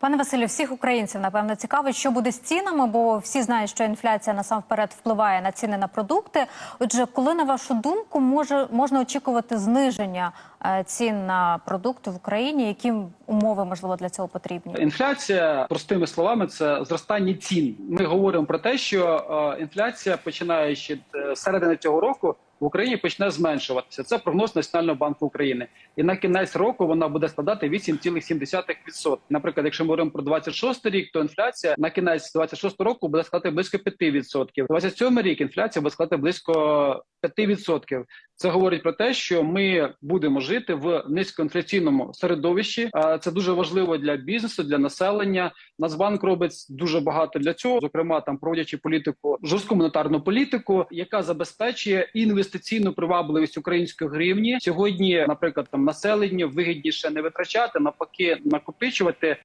Пане Василю, всіх українців напевно цікавить, що буде з цінами, бо всі знають, що інфляція насамперед впливає на ціни на продукти. Отже, коли на вашу думку може можна очікувати зниження е, цін на продукти в Україні? Які умови можливо для цього потрібні? Інфляція, простими словами, це зростання цін. Ми говоримо про те, що е, інфляція, починаючи е, з середини цього року, в Україні почне зменшуватися. Це прогноз Національного банку України. І на кінець року вона буде складати 8,7%. Наприклад, якщо ми говоримо про 26 рік, то інфляція на кінець 26 року буде складати близько 5%. 27 рік інфляція буде складати близько 5%. Це говорить про те, що ми будемо жити в низькоінфляційному середовищі. Це дуже важливо для бізнесу, для населення. Нацбанк робить дуже багато для цього, зокрема там проводячи політику, жорстку монетарну політику, яка забезпечує інвестиційну привабливість української гривні. Сьогодні, наприклад, там населенню вигідніше не витрачати, навпаки, накопичувати